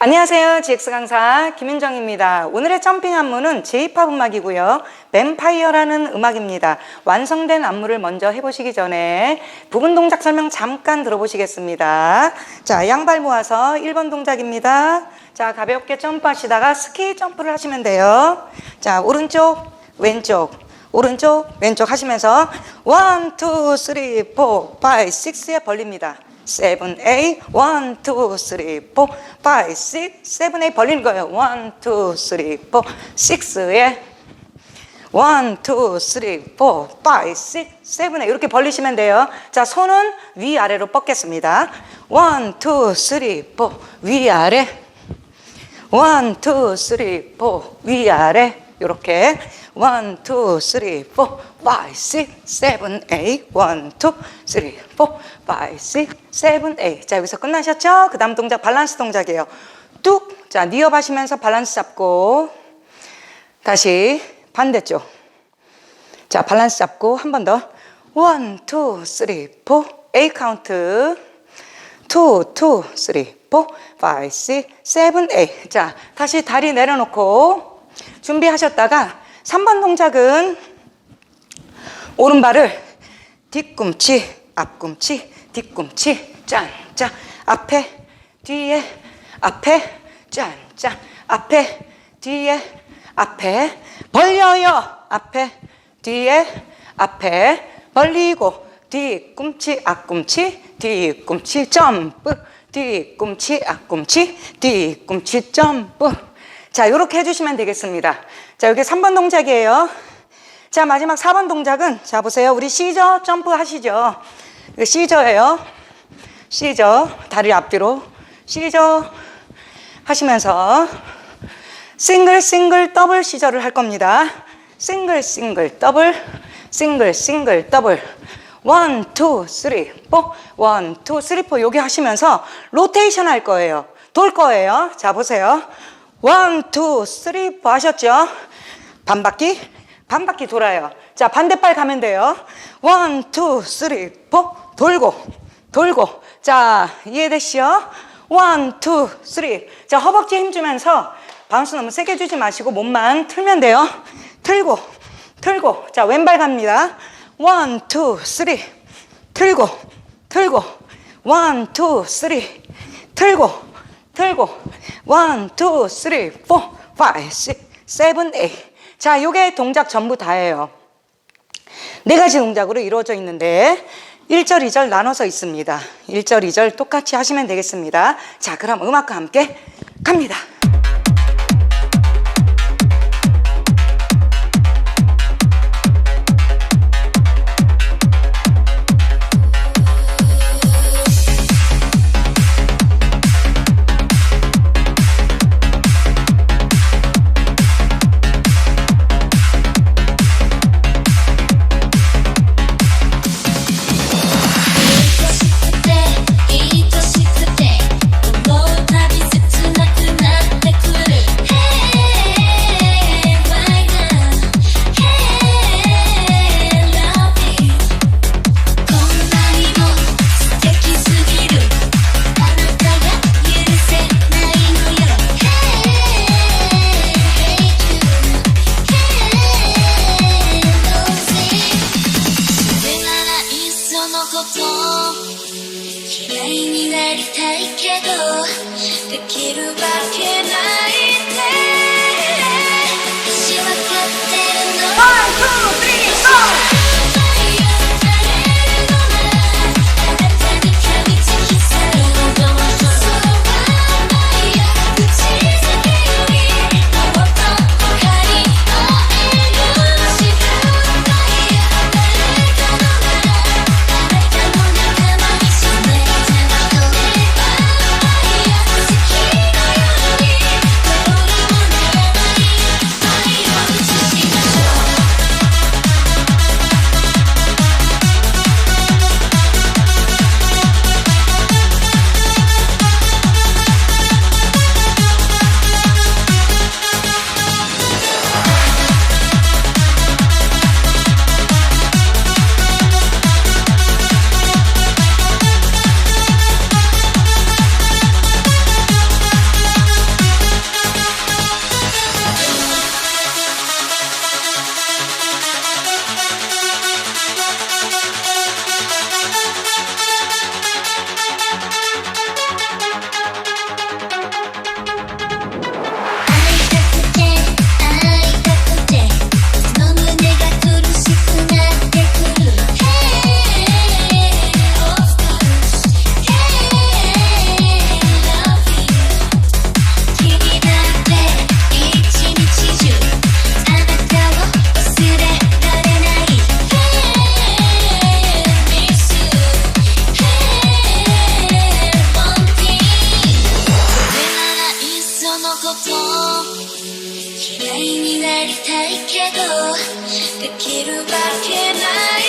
안녕하세요. GX 강사 김윤정입니다. 오늘의 점핑 안무는 J-팝 음악이고요. 뱀파이어라는 음악입니다. 완성된 안무를 먼저 해보시기 전에 부분 동작 설명 잠깐 들어보시겠습니다. 자, 양발 모아서 1번 동작입니다. 자, 가볍게 점프하시다가 스키 점프를 하시면 돼요. 자, 오른쪽, 왼쪽, 오른쪽, 왼쪽 하시면서 1, 2, 3, 4, 5, 6에 벌립니다. 7, 8, 1, 2, 3, 4, 5, 6, 7, 8 벌리는 거예요. 1, 2, 3, 4, 6에 1, 2, 3, 4, 5, 6, 7, 8 이렇게 벌리시면 돼요. 자, 손은 위아래로 뻗겠습니다. 1, 2, 3, 4 위아래 1, 2, 3, 4 위아래 이렇게 1, 2, 3, 4, 5, 6, 7, 8 1, 2, 3, 4, 5, 6, 7, 8 자, 여기서 끝나셨죠? 그 다음 동작 밸런스 동작이에요. 뚝! 자, 니업 하시면서 밸런스 잡고 다시 반대쪽 자, 밸런스 잡고 한 번더 1, 2, 3, 4 A 카운트 2, 2, 3, 4, 5, 6, 7, 8. 자, 다시 다리 내려놓고 준비하셨다가 3번 동작은 오른발을 뒤꿈치, 앞꿈치, 뒤꿈치, 짠, 짠. 앞에, 뒤에, 앞에, 짠, 짠. 앞에, 뒤에, 앞에. 벌려요. 앞에, 뒤에, 앞에. 벌리고, 뒤꿈치, 앞꿈치, 뒤꿈치, 점프. 뒤꿈치, 앞꿈치, 뒤꿈치, 점프. 자, 이렇게 해주시면 되겠습니다. 자, 여기 3번 동작이에요. 자, 마지막 4번 동작은, 자, 보세요. 우리 시저 점프 하시죠. 시저예요. 시저. 다리 앞뒤로. 시저 하시면서 싱글, 싱글, 더블 시저를 할 겁니다. 싱글, 싱글, 더블, 싱글, 싱글, 더블. 원, 투, 쓰리, 포. 원, 투, 쓰리, 포. 여기 하시면서 로테이션 할 거예요. 돌 거예요. 자, 보세요. 원, 투, 쓰리, 포 하셨죠? 반 바퀴, 반 바퀴 돌아요. 자, 반대발 가면 돼요. 원, 투, 쓰리, 포. 돌고, 돌고. 자, 이해되시죠? 원, 투, 쓰리. 자, 허벅지 힘 주면서 바운스 너무 세게 주지 마시고 몸만 틀면 돼요. 틀고, 틀고. 자, 왼발 갑니다. 원, 투, 쓰리. 틀고, 틀고. 원, 투, 쓰리. 틀고, 틀고. 원, 투, 쓰리, 포, 파이, 식, 세븐, 에잇. 자, 요게 동작 전부 다예요. 네 가지 동작으로 이루어져 있는데 1절, 2절 나눠서 있습니다. 1절, 2절 똑같이 하시면 되겠습니다. 자, 그럼 음악과 함께 갑니다. ないけどできるわけない go. The kid who got can I?